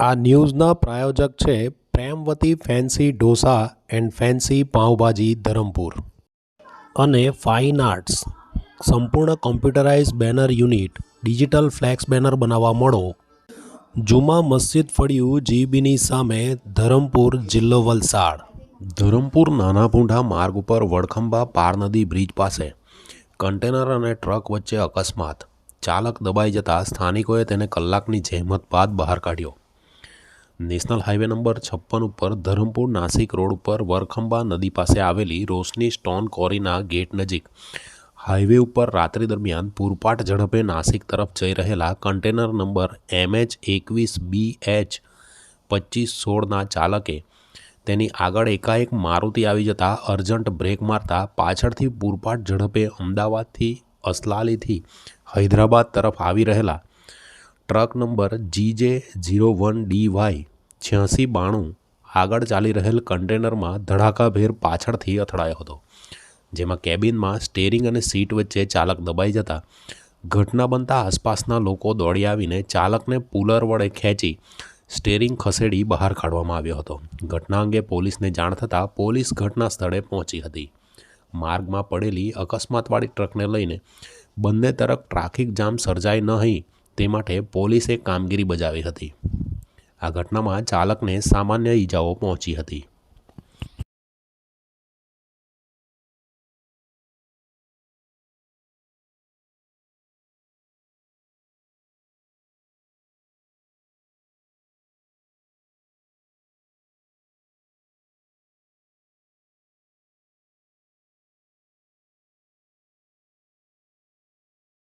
આ ન્યૂઝના પ્રાયોજક છે Premvati fancy dosa and fancy pav bhaji Dharampur. અને ફાઇન આર્ટ્સ. સંપૂર્ણ computerise banner unit, digital flex banner બનાવવા મળો. જુમા મસ્જિદ ફળિયું જીબીની સામે ધરમપુર જિલ્લો વલસાડ. ધરમપુર નાના પૂંઢા માર્ગ ઉપર વડખંબા પાર નદી બ્રિજ પાસે. કન્ટેનર અને ટ્રક વચ્ચે અકસ્માત. ચાલક દબાઈ જતાં સ્થાનિકોએ તેને કલાકની જહેમત બાદ બહાર કાઢ્યો. નેશનલ હાઈવે નંબર છપ્પન ઉપર ધરમપુર નાસિક રોડ ઉપર વરખંબા નદી પાસે આવેલી રોશની સ્ટોન કોરીના ગેટ નજીક. હાઈવે ઉપર રાત્રિ દરમિયાન પૂરપાટ ઝડપે નાસિક તરફ જઈ રહેલા કન્ટેનર નંબર એમએચ એકવીસ બી એચ પચીસ સોળના ચાલકે તેની આગળ એકાએક મારુતિ આવી જતાં અર્જન્ટ બ્રેક મારતા પાછળથી પૂરપાટ ઝડપે અમદાવાદથી અસલાલીથી હૈદરાબાદ તરફ આવી રહેલા truck number GJ zero one D Y છ્યાસી બાણું આગળ ચાલી રહેલ કન્ટેનરમાં ધડાકાભેર પાછળથી અથડાયો હતો, જેમાં કેબિનમાં સ્ટેરિંગ અને સીટ વચ્ચે ચાલક દબાઈ જતા ઘટના બનતા આસપાસના લોકો દોડી આવીને ચાલકને પુલર વડે ખેંચી સ્ટેરિંગ ખસેડી બહાર કાઢવામાં આવ્યો હતો. ઘટના અંગે પોલીસને જાણ થતાં પોલીસ ઘટના સ્થળે પહોંચી હતી. માર્ગમાં પડેલી અકસ્માતવાળી ટ્રકને લઈને બંને તરફ ટ્રાફિક જામ સર્જાય નહીં તે માટે પોલીસે કામગીરી બજાવી હતી. આ ઘટનામાં ચાલકને સામાન્ય ઈજાઓ પહોંચી હતી.